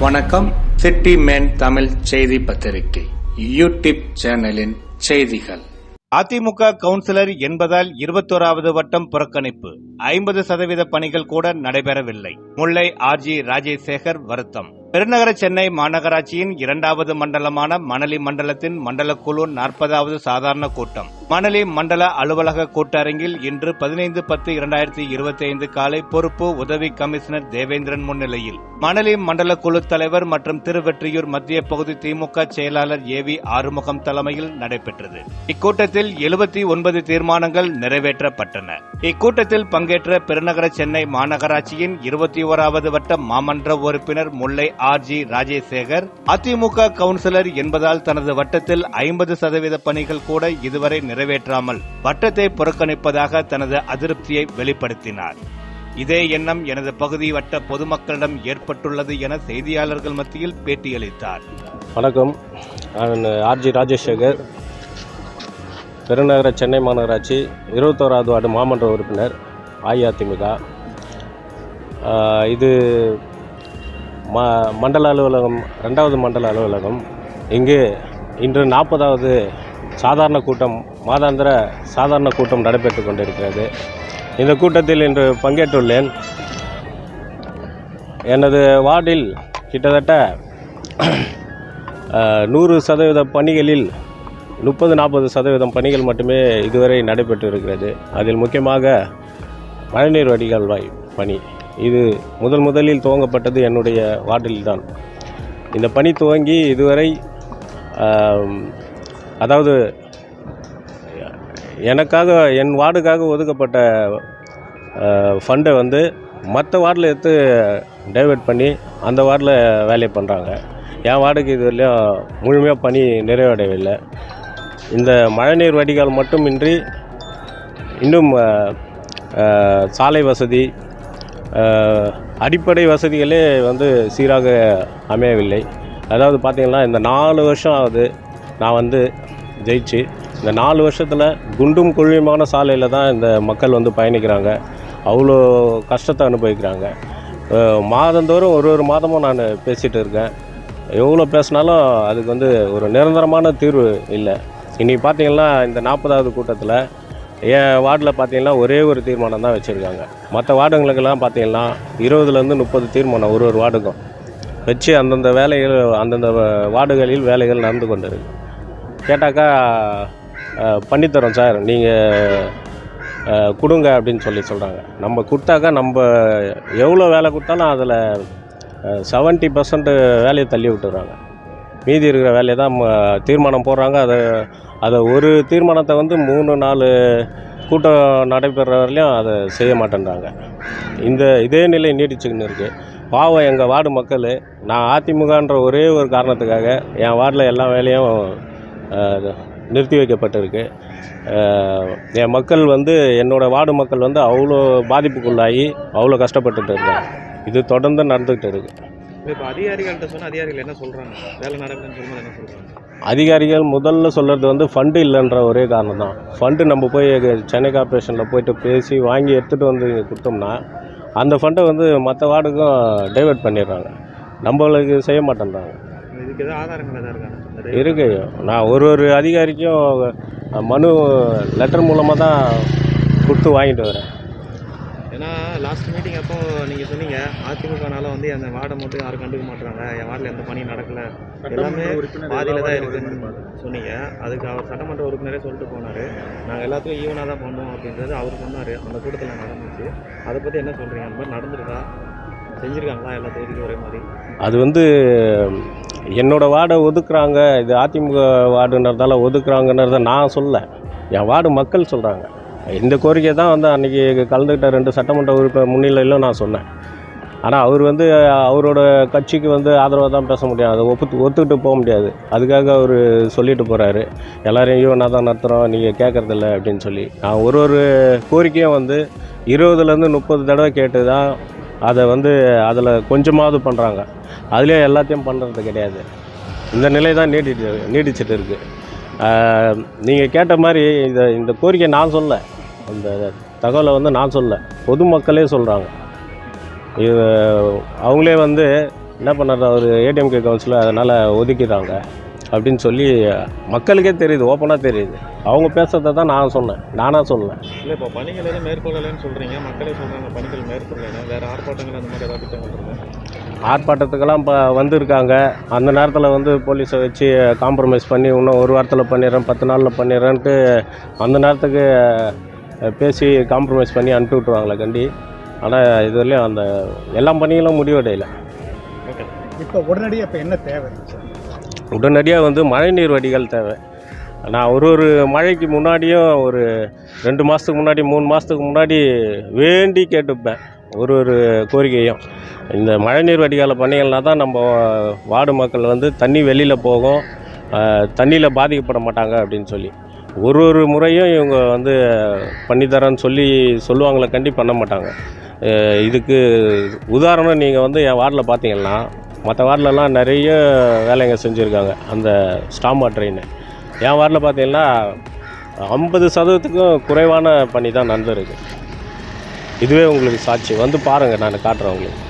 வணக்கம். City man Tamil செய்தி பத்திரிகை யூடியூப் சேனலின் செய்திகள். அதிமுக கவுன்சிலர் என்பதால் இருபத்தோராவது வட்டம் புறக்கணிப்பு. ஐம்பது சதவீத பணிகள் கூட நடைபெறவில்லை. முல்லை ஆர்ஜி ராஜேசேகர் வருத்தம். பெருநகர சென்னை மாநகராட்சியின் இரண்டாவது மண்டலமான மணலி மண்டலத்தின் மண்டலக்குழு குழு நாற்பதாவது சாதாரண கூட்டம். மணலி மண்டல அலுவலக கூட்டரங்கில் இன்று பதினைந்து பத்து இரண்டாயிரத்தி இருபத்தி ஐந்து காலை பொறுப்பு உதவி கமிஷனர் தேவேந்திரன் முன்னிலையில். மணலி மண்டல குழு தலைவர் மற்றும் திருவெற்றியூர் மத்திய பகுதி திமுக செயலாளர் ஏ வி ஆறுமுகம் தலைமையில் நடைபெற்றது. இக்கூட்டத்தில் எழுபத்தி ஒன்பது தீர்மானங்கள் நிறைவேற்றப்பட்டன. இக்கூட்டத்தில் பங்கேற்ற பெருநகர சென்னை மாநகராட்சியின் இருபத்தி ஓராவது வட்ட மாமன்ற உறுப்பினர் Mullai R G Rajasekar AIADMK councillor என்பதால் தனது வட்டத்தில் ஐம்பது சதவீத பணிகள் கூட இதுவரை நிறைவேற்றாமல் வட்டத்தை புறக்கணிப்பதாக தனது அதிருப்தியை வெளிப்படுத்தினார். இதே எண்ணம் எனது பகுதி வட்ட பொதுமக்களிடம் ஏற்பட்டுள்ளது என செய்தியாளர்கள் மத்தியில் பேட்டியளித்தார். வணக்கம். நான் ஆர்ஜி ராஜசேகர். பெருநகர சென்னை மாநகராட்சி இருபத்தோராவது வார்டு மாமன்ற உறுப்பினர் அஇஅதிமுக. இது ம மண்டல அலுவலகம் ரெண்டாவது மண்டல அலுவலகம். இங்கு இன்று நாற்பதாவது சாதாரண கூட்டம் மாதாந்திர சாதாரண கூட்டம் நடைபெற்று கொண்டிருக்கிறது. இந்த கூட்டத்தில் இன்று பங்கேற்றுள்ளேன். எனது வார்டில் கிட்டத்தட்ட நூறு சதவீத பணிகளில் முப்பது நாற்பது சதவீதம் பணிகள் மட்டுமே இதுவரை நடைபெற்று இருக்கிறது அதில் முக்கியமாக மழைநீர் வடிகால்வாய் பணி. இது முதல் முதலில் துவங்கப்பட்டது என்னுடைய வார்டில்தான். இந்த பணி துவங்கி இதுவரை அதாவது எனக்காக என் வார்டுக்காக ஒதுக்கப்பட்ட ஃபண்டை வந்து மற்ற வார்டில் எடுத்து டைவெர்ட் பண்ணி அந்த வார்டில் வேலையை பண்ணுறாங்க என் வார்டுக்கு இது வரையிலும் முழுமையாக பணி நிறைவடையவில்லை. இந்த மழைநீர் வடிகால் மட்டுமின்றி இன்னும் சாலை வசதி அடிப்படை வசதிகளே வந்து சீராக அமையவில்லை. அதாவது பார்த்திங்கன்னா இந்த நாலு வருஷம் ஆகுது. நான் வந்து ஜெயிச்சு இந்த நாலு வருஷத்தில் குண்டும் குழியுமான சாலையில் தான் இந்த மக்கள் வந்து பயணிக்கிறாங்க. அவ்வளோ கஷ்டத்தை அனுபவிக்கிறாங்க. மாதந்தோறும் ஒரு ஒரு மாதமும் நான் பேசிகிட்டு இருக்கேன். எவ்வளோ பேசினாலும் அதுக்கு வந்து ஒரு நிரந்தரமான தீர்வு இல்லை. இன்றைக்கி பார்த்தீங்கன்னா இந்த நாற்பதாவது கூட்டத்தில் என் வார்டில் பார்த்தீங்கன்னா ஒரே ஒரு தீர்மானம் தான் வச்சுருக்காங்க. மற்ற வார்டுங்களுக்கெல்லாம் பார்த்தீங்கன்னா இருபதுலேருந்து முப்பது தீர்மானம் ஒரு ஒரு வார்டுக்கும் வச்சு அந்தந்த வேலைகள் அந்தந்த வார்டுகளில் வேலைகள் நடந்து கொண்டு இருக்குது கேட்டாக்கா பண்ணித்தரோம் சார். நீங்கள் கொடுங்க அப்படின்னு சொல்லி சொல்கிறாங்க நம்ம கொடுத்தாக்கா நம்ம எவ்வளோ வேலை கொடுத்தாலும் அதில் செவன்ட்டி பர்சன்ட் வேலையை தள்ளி விட்டுறாங்க. மீதி இருக்கிற வேலையை தான் ம- தீர்மானம் போடுறாங்க. அதை அதை ஒரு தீர்மானத்தை வந்து மூணு நாலு கூட்டம் நடைபெற வரலையும் அதை செய்ய மாட்டேன்றாங்க. இந்த இதே நிலை நீடிச்சுக்கின்னு இருக்குது பாவம் எங்கள் வார்டு மக்கள் நான் அதிமுகன்ற ஒரே ஒரு காரணத்துக்காக என் வார்டில் எல்லா வேலையும் நிறுத்தி வைக்கப்பட்டிருக்கு. என் மக்கள் வந்து என்னோடய வார்டு மக்கள் வந்து அவ்வளோ பாதிப்புக்குள்ளாகி அவ்வளோ கஷ்டப்பட்டுட்டு இருக்காங்க. இது தொடர்ந்து நடந்துக்கிட்டு இருக்குது இப்போ அதிகாரிகள்கிட்ட சொன்னால் அதிகாரிகள் என்ன சொல்கிறாங்க வேலை நடக்குதுன்னு சொல்லும்போது என்ன சொல்கிறாங்க அதிகாரிகள் முதல்ல சொல்கிறது வந்து ஃபண்டு இல்லைன்ற ஒரே காரணம் தான். ஃபண்டு நம்ம போய் சென்னை கார்ப்பரேஷனில் போயிட்டு பேசி வாங்கி எடுத்துகிட்டு வந்து கொடுத்தோம்னா அந்த ஃபண்டை வந்து மற்ற வார்டுக்கும் டைவர்ட் பண்ணிடுறாங்க. நம்மளுக்கு செய்ய மாட்டேன்றாங்க. இதுக்கு எதாவது ஆதாரங்கள் எதாவது இருக்காங்க? இருக்கு நான் ஒரு ஒரு அதிகாரிக்கும் மனு லெட்டர் மூலமாக தான் கொடுத்து வாங்கிட்டு வரேன். ஏன்னா லாஸ்ட் மீட்டிங் அப்போ நீங்கள் சொன்னீங்க அதிமுகனால வந்து அந்த வார்டை மட்டும் யாரும் கண்டுக்க மாட்டாங்க என் வார்டில் எந்த பணியும் நடக்கல. எல்லாமே பாதியில் தான் இருக்குன்னு சொன்னீங்க. அதுக்கு அவர் சட்டமன்ற உறுப்பினரே சொல்லிட்டு போனார். நாங்கள் எல்லாத்துக்கும் ஈவனாக தான் பண்ணுவோம் அப்படின்றது அவர் சொன்னார். அந்த கூட்டத்தில் நடந்துச்சு. அதை பற்றி என்ன சொல்கிறீங்க அந்த மாதிரி நடந்திருக்கா? செஞ்சுருக்காங்களா? எல்லா தொகுதிக்கும் ஒரே மாதிரி. அது வந்து என்னோடய வார்டை ஒதுக்குறாங்க இது அதிமுக வார்டுன்றதால ஒதுக்குறாங்கன்றத நான் சொல்ல என் வார்டு மக்கள் சொல்கிறாங்க இந்த கோரிக்கை தான் வந்து அன்றைக்கி கலந்துக்கிட்ட ரெண்டு சட்டமன்ற உறுப்பினர் முன்னிலையிலும் நான் சொன்னேன். ஆனால் அவர் வந்து அவரோட கட்சிக்கு வந்து ஆதரவாக தான் பேச முடியும். அதை ஒப்பு ஒத்துக்கிட்டு போக முடியாது. அதுக்காக அவர் சொல்லிட்டு போகிறாரு எல்லோரையும் ஐயோ நான் தான் நடத்துகிறோம் நீங்கள் கேட்குறதில்ல அப்படின்னு சொல்லி. நான் ஒரு ஒரு கோரிக்கையும் வந்து இருபதுலேருந்து முப்பது தடவை கேட்டு தான் அதை வந்து அதில் கொஞ்சமாவது பண்ணுறாங்க. அதுலேயே எல்லாத்தையும் பண்ணுறது கிடையாது. இந்த நிலை தான் நீடிட்டு நீடிச்சிட்டு இருக்குது நீங்கள் கேட்ட மாதிரி இந்த இந்த கோரிக்கை நான் சொல்ல. அந்த தகவலை வந்து நான் சொல்ல. பொதுமக்களே சொல்கிறாங்க இது அவங்களே வந்து என்ன பண்ணுறது அவர் ஏடிஎம்கே கவுன்சிலர் அதனால் ஒதுக்கிடுறாங்க. அப்படின்னு சொல்லி மக்களுக்கே தெரியுது ஓப்பனாக தெரியுது. அவங்க பேசுறதை தான் நான் சொன்னேன் நானாக சொல்லலை இல்லை இப்போ பணிகள் எதுவும் மேற்கொள்ளலைன்னு சொல்கிறீங்க மக்களே சொல்கிறாங்க பணிகள் மேற்கொள்ளலை. வேறு ஆர்ப்பாட்டங்கள் அந்த மாதிரி ஏதாவது திட்டங்கள் ஆர்ப்பாட்டத்துக்கெல்லாம் இப்போ வந்திருக்காங்க. அந்த நேரத்தில் வந்து போலீஸை வச்சு காம்ப்ரமைஸ் பண்ணி இன்னும் ஒரு வாரத்தில் பண்ணிடுறேன் பத்து நாளில் பண்ணிடுறேன்ட்டு அந்த நேரத்துக்கு பேசி காம்ப்ரமைஸ் பண்ணி அனுப்பி விட்ருவாங்களே கண்டி. ஆனால் இது வரையும் அந்த எல்லா பணிகளும் முடிவடையலை ஓகே. இப்போ உடனடியாக இப்போ என்ன தேவை? சார் உடனடியாக வந்து மழைநீர் வடிகால் தேவை. நான் ஒரு ஒரு மழைக்கு முன்னாடியும் ஒரு ரெண்டு மாதத்துக்கு முன்னாடி மூணு மாதத்துக்கு முன்னாடி வேண்டி கேட்டுப்பேன் ஒரு ஒரு கோரிக்கையும். இந்த மழைநீர் வடிகால பண்ணிங்கன்னா தான் நம்ம வார்டு மக்கள் வந்து தண்ணி வெளியில் போகும் தண்ணியில் பாதிக்கப்பட மாட்டாங்க அப்படின்னு சொல்லி. ஒரு ஒரு முறையும் இவங்க வந்து பண்ணித்தரேன்னு சொல்லி சொல்லுவாங்களே கண்டி பண்ண மாட்டாங்க. இதுக்கு உதாரணம் நீங்கள் வந்து என் வார்டில் பார்த்தீங்கன்னா மற்ற வார்டிலலாம் நிறைய வேலைங்க செஞ்சுருக்காங்க அந்த ஸ்டாமா ட்ரெயின் என் வார்டில் பார்த்தீங்கன்னா ஐம்பது சதவீதத்துக்கும் குறைவான பணி தான் நடந்திருக்கு இதுவே உங்களுக்கு சாட்சி. வந்து பாருங்கள் நான் காட்டுறேன் உங்களுக்கு.